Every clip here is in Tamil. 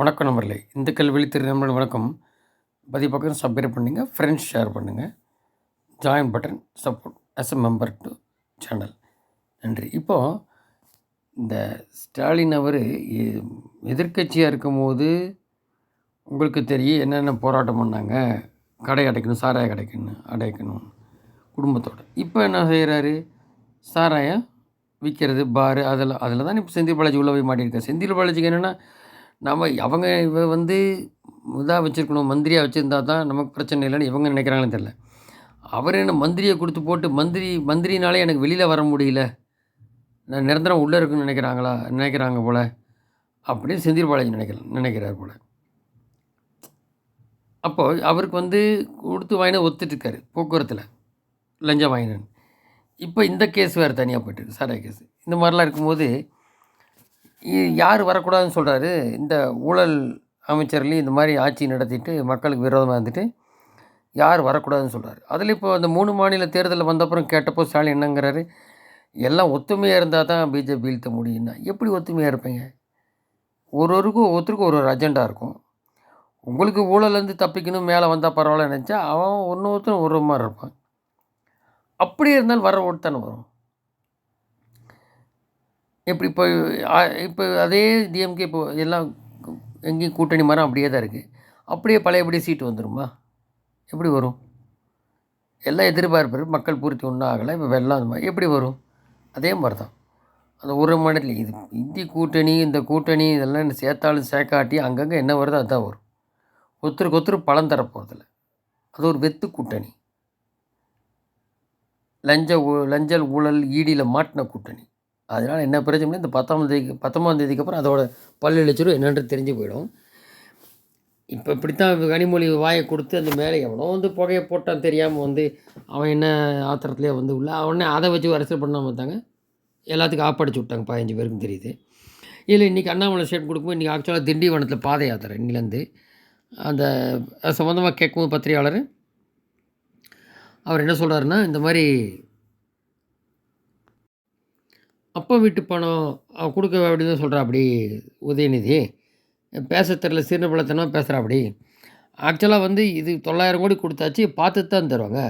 வணக்கம் நண்பர்களே. இந்த கல்வி நம்பர் வணக்கம். பதிவு பக்கம் சப்ஸ்கிரைப் பண்ணுங்கள் ஃப்ரெண்ட்ஸ் ஷேர் பண்ணுங்கள் join button support us a member to channel நன்றி. இப்போது இந்த ஸ்டாலின் அவர் எதிர்க்கட்சியாக இருக்கும்போது உங்களுக்கு தெரியும் என்னென்ன போராட்டம் பண்ணாங்க கடை அடைக்கணும் சாராயம் கிடைக்கணும் அடைக்கணும் குடும்பத்தோடு. இப்போ என்ன செய்கிறாரு சாராயம் விற்கிறது பாரு அதில் அதில் தான் இப்போ செந்தில் பாலாஜி உள்ளே போய் மாட்டியிருக்காரு. செந்தில் பாலாஜிக்கு என்னென்னா நம்ம அவங்க இவ வந்து இதாக வச்சுருக்கணும் மந்திரியாக வச்சுருந்தா தான் நமக்கு பிரச்சனை இல்லைன்னு இவங்க நினைக்கிறாங்கன்னு தெரில அவர் என்ன மந்திரியை கொடுத்து போட்டு மந்திரி மந்திரினாலே எனக்கு வெளியில் வர முடியல. நான் நிரந்தரம் உள்ளே இருக்குன்னு நினைக்கிறாங்களா நினைக்கிறாங்க போல். அப்படின்னு செந்தில் பாலாஜி நினைக்கிறேன் நினைக்கிறார் போல். அப்போது அவருக்கு வந்து கொடுத்து வாங்கின ஒத்துட்ருக்காரு போக்குவரத்தில். லஞ்சம் வாங்கினேன் இப்போ இந்த கேஸ் வேறு தனியாக போய்ட்டு சாரா கேஸ் இந்த மாதிரிலாம் இருக்கும்போது யார் வரக்கூடாதுன்னு சொல்கிறாரு இந்த ஊழல் அமைச்சர்லேயும் இந்த மாதிரி ஆட்சி நடத்திட்டு மக்களுக்கு விரோதமாக இருந்துட்டு யார் வரக்கூடாதுன்னு சொல்கிறாரு அதில் இப்போ அந்த மூணு மாநில தேர்தலில் வந்தப்புறம் கேட்டப்போ ஸ்டாலின் என்னங்கிறாரு? எல்லாம் ஒத்துமையாக இருந்தால் தான் பிஜேபி வீழ்த்த முடியும்னா. எப்படி ஒத்துமையாக இருப்பீங்க? ஒரு ஒருக்கும் ஒருத்தருக்கும் ஒரு ஒரு அஜெண்டா இருக்கும். உங்களுக்கு ஊழலேருந்து தப்பிக்கணும் மேலே வந்தால் பரவாயில்ல நினச்சா அவன் ஒன்று ஒருத்தரும் ஒரு மாதிரி இருப்பான். அப்படி இருந்தாலும் வர ஓட்டு தானே வரும். இப்படி இப்போ இப்போ அதே டிஎம்கே இப்போ எல்லாம் எங்கேயும் கூட்டணி மரம் அப்படியே தான் இருக்குது அப்படியே பழையபடி சீட்டு வந்துருமா? எப்படி வரும்? எல்லாம் எதிர்பார்ப்பு மக்கள் பூர்த்தி ஒன்றும் ஆகலை இப்போ வெள்ளம் அந்த மாதிரி. எப்படி வரும்? அதே மாதிரி தான். அந்த ஒரு மாநிலத்தில் இது இந்தி கூட்டணி இந்த கூட்டணி இதெல்லாம் சேர்த்தாலும் சேர்க்காட்டி அங்கங்கே என்ன வருதோ அதுதான் வரும். ஒருத்தருக்கு ஒருத்தர் பழம் தரப்போகிறதில்ல அது ஒரு வெத்து கூட்டணி. லஞ்ச ஊ- லஞ்சல் ஊழல் ஈடியில் மாட்டின கூட்டணி. அதனால் என்ன பிரச்சனை இந்த பத்தாம் தேதிக்கு பத்தொம்பதாம் தேதிக்கு அப்புறம் அதோட பல்லு லட்சம் என்னென்று தெரிஞ்சு போயிடும். இப்போ இப்படித்தான் கனிமொழி வாயை கொடுத்து அந்த மேலே எவனோ வந்து புகையை போட்டான் தெரியாமல் வந்து அவன் என்ன ஆத்திரத்துலேயே வந்து உள்ள அவனே அதை வச்சு அரசியல் பண்ணாமல் வந்தாங்க எல்லாத்துக்கும் ஆப்படிச்சு விட்டாங்க பதினஞ்சு பேருக்கும் தெரியுது. இதில் இன்றைக்கி அண்ணாமலை ஸ்டேட் கொடுக்கும்போது இன்றைக்கி ஆக்சுவலாக திண்டிவனத்தில் பாத யாத்திரை இன்னிலேருந்து அந்த சம்மந்தமாக கேட்கும்போது பத்திரிகையாளர் அவர் என்ன சொல்கிறாருன்னா இந்த மாதிரி அப்பா வீட்டு பணம் கொடுக்க அப்படின்னு தான் சொல்கிறா அப்படி உதயநிதி பேச தெரில சீர்ணபலத்தனமாக பேசுகிறா அப்படி ஆக்சுவலாக வந்து இது தொள்ளாயிரம் கோடி கொடுத்தாச்சு பார்த்து தான் தருவாங்க.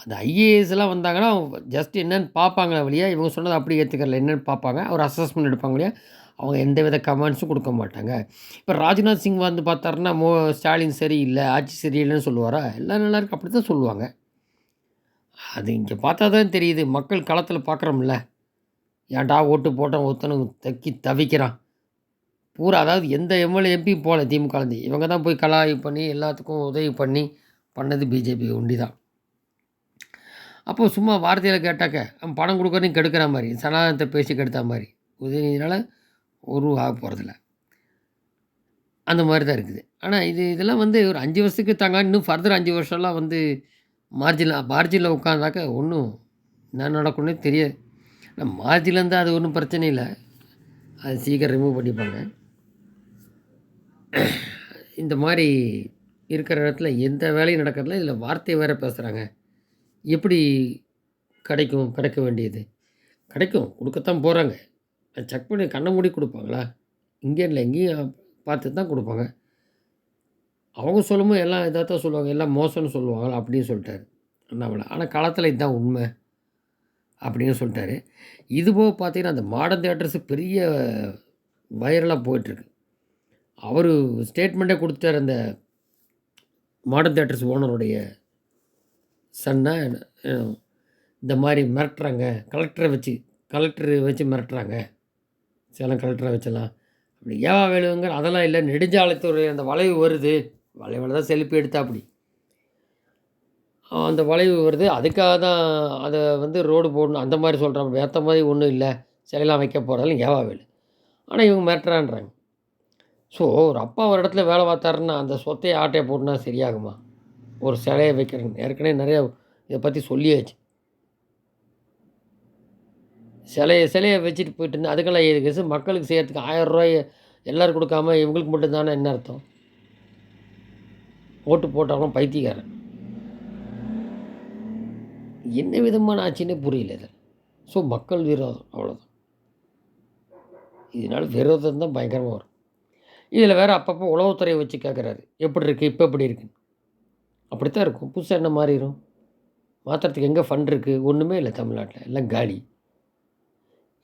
அந்த ஐஏஎஸ்லாம் வந்தாங்கன்னா ஜஸ்ட் என்னென்னு பார்ப்பாங்க வழியா இவங்க சொன்னதை அப்படி ஏற்றுக்கல என்னென்னு பார்ப்பாங்க. ஒரு அசஸ்மெண்ட் எடுப்பாங்க இல்லையா அவங்க எந்த வித கமெண்ட்ஸும் கொடுக்க மாட்டாங்க. இப்போ ராஜ்நாத் சிங் வந்து பார்த்தாருன்னா மோ ஸ்டாலின் சரியில்லை ஆட்சி சரியில்லைன்னு சொல்லுவாரா? எல்லாம் நல்லா அப்படி தான் சொல்லுவாங்க. அது இங்கே பார்த்தா தான் தெரியுது மக்கள் களத்தில் பார்க்குறோம்ல. ஏன்டா ஓட்டு போட்டோம் ஒருத்தனும் தக்கி தவிக்கிறான்? பூரா அதாவது எந்த எம்எல்ஏ எம்பியும் போகல திமுக இருந்து. இவங்க தான் போய் கலாய் பண்ணி எல்லாத்துக்கும் உதவி பண்ணி பண்ணது பிஜேபி ஒண்டி தான் அப்போது சும்மா வார்த்தையில் கேட்டாக்க பணம் கொடுக்குறதையும் கெடுக்கிற மாதிரி சனாதனத்தை பேசி கெடுத்த மாதிரி. உதவினால ஒரு ஆக போகிறதில்ல அந்த மாதிரி தான் இருக்குது. ஆனால் இது இதெல்லாம் வந்து ஒரு அஞ்சு வருஷத்துக்கு தாங்க இன்னும் ஃபர்தர் அஞ்சு வருஷம்லாம் வந்து மார்ஜினில் மார்ஜினில் உட்காந்தாக்க ஒன்றும் என்ன நடக்கும்னே தெரியாது ஆனால் மார்ஜினில் அது ஒன்றும் பிரச்சனை இல்லை. அது சீக்கிரம் ரிமூவ் பண்ணிப்பாங்க. இந்த மாதிரி இருக்கிற இடத்துல எந்த வேலையும் நடக்கிறதுல இதில் வார்த்தை வேறு பேசுகிறாங்க எப்படி கிடைக்கும் கிடைக்க வேண்டியது? கிடைக்கும் கொடுக்கத்தான் போகிறாங்க செக் பண்ணி கண்ணை மூடி கொடுப்பாங்களா? இங்கே இல்லை எங்கேயும் பார்த்து தான் கொடுப்பாங்க. அவங்க சொல்லும்போது எல்லாம் இதாக தான் சொல்லுவாங்க. எல்லாம் மோசம்னு சொல்லுவாங்களா? அப்படின்னு சொல்லிட்டாரு. அண்ணாமலை. ஆனால் காலத்தில் இதுதான் உண்மை. அப்படின்னு சொல்லிட்டாரு. இதுபோக பார்த்தீங்கன்னா அந்த மாடர்ன் தேட்டர்ஸு பெரிய வைரலாக போயிட்டுருக்கு. அவர் ஸ்டேட்மெண்ட்டே கொடுத்தாரு அந்த மாடர்ன் தேட்டர்ஸ் ஓனருடைய சன்னை இந்த மாதிரி மிரட்டுறாங்க கலெக்டரை வச்சு கலெக்டரை வச்சு மிரட்டுறாங்க. சேலம் கலெக்டரை வச்சலாம். அப்படி ஏவா வேலுவங்க அதெல்லாம் இல்லை நெடுஞ்சாலைத்துறை அந்த வளைவு வருது. வளைவில் தான் செல்ஃபி எடுத்தா அப்படி. அந்த வளைவு வருது. அதுக்காக தான் அதை வந்து ரோடு போடணும். அந்த மாதிரி சொல்கிறாங்க ஏற்ற மாதிரி ஒன்றும் இல்லை. சிலையெல்லாம் வைக்க போகிறதால ஏவா வேலு. ஆனால் இவங்க மிரட்டுறான்றாங்க. ஸோ ஒரு அப்பா ஒரு இடத்துல வேலை பார்த்தாருன்னா அந்த சொத்தையை ஆட்டையை போட்டுனா சரியாகுமா? ஒரு சிலையை வைக்கிறேன் ஏற்கனவே நிறையா இதை பற்றி சொல்லியாச்சு. சிலையை சிலையை வச்சுட்டு போயிட்டு இருந்தா அதுக்கெல்லாம் ஏது கேசு? மக்களுக்கு செய்கிறதுக்கு ஆயிரம் ரூபாய் எல்லோரும் கொடுக்காம இவங்களுக்கு மட்டும்தானே என்ன அர்த்தம்? ஓட்டு போட்டாலும் பைத்தியக்காரன். என்ன விதமான ஆட்சின்னே புரியல இதில். ஸோ மக்கள் விரோதம் அவ்வளோதான் இதனால் விரோதம் தான் பயங்கரமாக வரும். இதில் வேறு அப்பப்போ உளவுத்துறையை வச்சு கேட்குறாரு. எப்படி இருக்குது இப்போ எப்படி இருக்குன்னு. அப்படித்தான் இருக்கும். புதுசாக என்ன மாறிடும்? மாற்றுறதுக்கு எங்கே ஃபண்ட் இருக்குது ஒன்றுமே இல்லை தமிழ்நாட்டில். எல்லாம் காலி.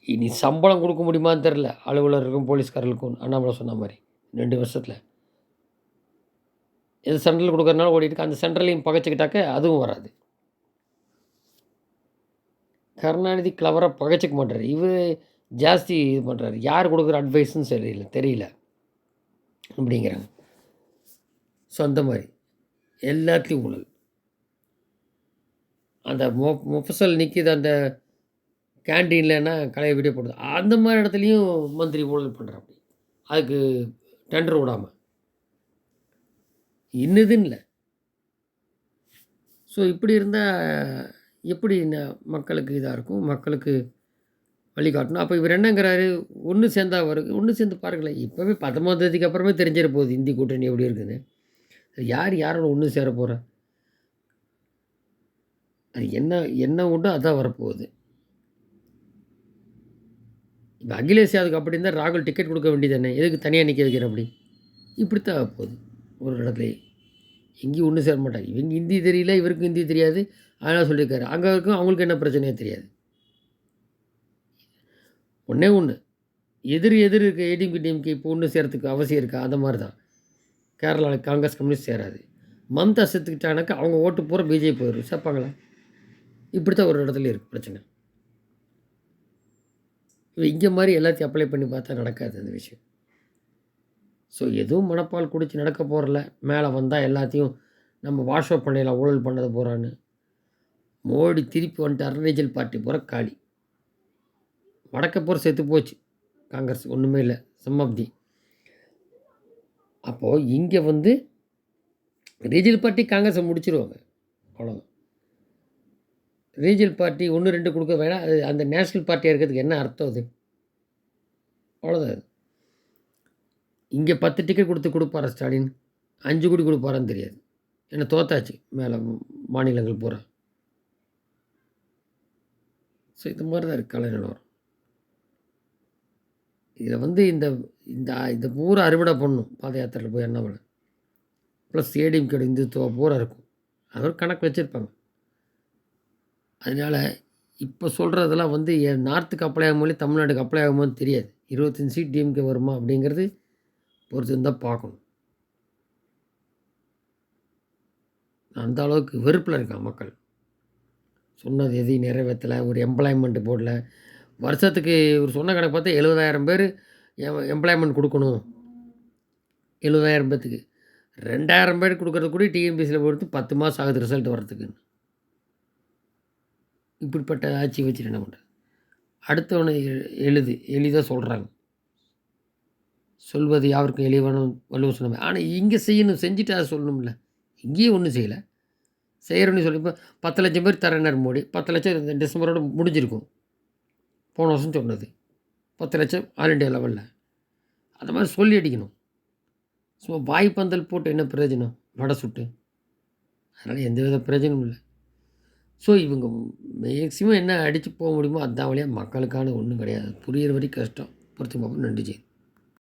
இனி சம்பளம் கொடுக்க முடியுமான்னு தெரில. அலுவலருக்கும் போலீஸ்காரர்களுக்கும். அண்ணாமலை சொன்ன மாதிரி. ரெண்டு வருஷத்தில். எது சென்ட்ரல் கொடுக்குறதுனால ஓடிட்டு அந்த சென்ட்ரலையும் பகைச்சிக்கிட்டாக்க அதுவும் வராது. கருணாநிதி கிளவராக பகைச்சிக்க மாட்டார். இவர் ஜாஸ்தி இது பண்ணுறாரு யார் கொடுக்குற அட்வைஸும் சரியில்லை தெரியல அப்படிங்கிறாங்க. ஸோ அந்த மாதிரி. எல்லாத்தையும் ஊழல். அந்த மொ முஃபசல் நிற்கிது அந்த கேன்டீன்லன்னா கலையை வீடியோ போடுது. அந்த மாதிரி இடத்துலையும் மந்திரி ஊழல் பண்ணுறாப்படி அதுக்கு டெண்டர் விடாமல் இன்னதுன்னு இல்லை. ஸோ இப்படி இருந்தால் எப்படி என்ன மக்களுக்கு இதாக இருக்கும்? மக்களுக்கு வழிகாட்டணும் அப்போ இவர் என்னங்கிறாரு? ஒன்று சேர்ந்தா வருது ஒன்று சேர்ந்து பாருங்களேன். இப்போவே பத்தொம்பது தேதிக்கு அப்புறமே தெரிஞ்சிட போகுது. இந்தி கூட்டணி எப்படி இருக்குதுன்னு யார் யாரோட ஒன்று சேர போகிற அது என்ன என்ன உண்டோ அதான் வரப்போகுது. இப்போ அகிலேஷ் யாதவுக்கு அப்படி இருந்தால் ராகுல் டிக்கெட் கொடுக்க வேண்டியது எதுக்கு தனியாக நிற்க வைக்கிற அப்படி? இப்படித்தான் போகுது ஒரு இடத்துல. எங்கேயும் ஒன்றும் சேர மாட்டாங்க. இவங்க ஹிந்தி தெரியல இவருக்கு ஹிந்தி தெரியாது. அதனால் சொல்லியிருக்காரு. அங்கே இருக்கும் அவங்களுக்கு என்ன பிரச்சனையே தெரியாது. ஒன்றே ஒன்று எதிர் எதிர் இருக்க ஏடிஎம்கே டிஎம்கே இப்போ ஒன்று சேரத்துக்கு அவசியம் இருக்கா? அந்த மாதிரி தான் கேரளாவில் காங்கிரஸ் கம்யூனிஸ்ட் சேராது. மம்தா செத்துக்கிட்டானாக்கா அவங்க ஓட்டு பூரா பிஜேபி போயிடும் சேர்ப்பாங்களா? இப்படி தான் ஒரு இடத்துல இருக்குது பிரச்சனை. இங்கே மாதிரி எல்லாத்தையும் அப்ளை பண்ணி பார்த்தா நடக்காது அந்த விஷயம். ஸோ எதுவும் மனப்பால் குடித்து நடக்க போகிறல மேலே வந்தால் எல்லாத்தையும் நம்ம வாஷ் அப் பண்ணிடலாம் ஊழல் பண்ணது போகிறான்னு மோடி திருப்பி வந்துட்டார் அருணாச்சல் பார்ட்டி பூரா காலி வடக்க பூரா செத்து போச்சு. காங்கிரஸ் ஒன்றுமே இல்லை. சம்மப்தி அப்போது இங்கே வந்து ரீஜனல் பார்ட்டி காங்கிரஸை முடிச்சிருவாங்க. அவ்வளோதான் ரீஜனல் பார்ட்டி ஒன்று ரெண்டு கொடுக்க வேணாம். அது அந்த நேஷ்னல் பார்ட்டியாக இருக்கிறதுக்கு என்ன அர்த்தம் அது? அவ்வளோதான் அது. இங்கே பத்து டிக்கெட் கொடுத்து கொடுப்பாரா ஸ்டாலின்? அஞ்சு கோடி கொடுப்பாரான்னு தெரியாது. ஏன்னா தோத்தாச்சு? மேலே மாநிலங்கள் பூரா. ஸோ இது மாதிரி தான் இருக்குது கலைநிலவரம் இதை வந்து இந்த இந்த இந்த பூரா அறுவடை பண்ணும் பாத யாத்திரையில் போய் அண்ணாமலை. ப்ளஸ் ஏடிஎம்கேட இந்துத்துவ பூரா இருக்கும். அது ஒரு கணக்கு வச்சுருப்பாங்க. அதனால் இப்போ சொல்கிறதெல்லாம் வந்து என் நார்த்துக்கு அப்ளை ஆகும்போது தமிழ்நாட்டுக்கு அப்ளை தெரியாது. இருபத்தஞ்சி சீட் டிஎம்கே வருமா அப்படிங்கிறது பொறுத்து இருந்தால் பார்க்கணும். அந்த அளவுக்கு வெறுப்பில் இருக்கான் மக்கள். சொன்னது எதையும் நிறைவேற்றலை ஒரு எம்ப்ளாய்மெண்ட் போடல. வருஷத்துக்கு இவர் சொன்ன கணக்கு பார்த்தா எழுபதாயிரம் பேர் எம்ப்ளாய்மெண்ட் கொடுக்கணும். எழுபதாயிரம் பேர்த்துக்கு ரெண்டாயிரம் பேர் கொடுக்கறது கூட டிஎன்பிசியில் பொறுத்து பத்து மாதம் ஆகுது ரிசல்ட் வர்றதுக்கு இப்படிப்பட்ட ஆட்சி வச்சுட்டு என்ன பண்ணுறது அடுத்தவனை எ- எழுது. எளிதாக சொல்கிறாங்க சொல்வது யாருக்கும் எளிவான வள்ளுவர் சொன்ன ஆனால் இங்கே செய்யணும் செஞ்சுட்டு அதை சொல்லணும்ல. இங்கேயும் ஒன்றும் செய்யலை. செய்கிறோன்னு சொல்லி இப்போ பத்து லட்சம் பேர் தரனர் மோடி. பத்து லட்சம் இந்த டிசம்பரோட முடிஞ்சிருக்கும். போன வருஷம் சொன்னது. பத்து லட்சம் ஆல் இண்டியா லெவலில் அந்த மாதிரி சொல்லி அடிக்கணும். சும்மா வாய்ப்பந்தல் போட்டு என்ன பிரயோஜனம்? வடை சுட்டு. அதனால் எந்த வித பிரயோஜனமும் இல்லை. ஸோ இவங்க மேக்ஸிமம் என்ன அடித்து போக முடியுமோ அதான் வழியாக மக்களுக்கான ஒன்றும் கிடையாது. புரியிற வரைக்கும் கஷ்டம். பொறுத்து பார்ப்போம். நன்றி ஜெய்.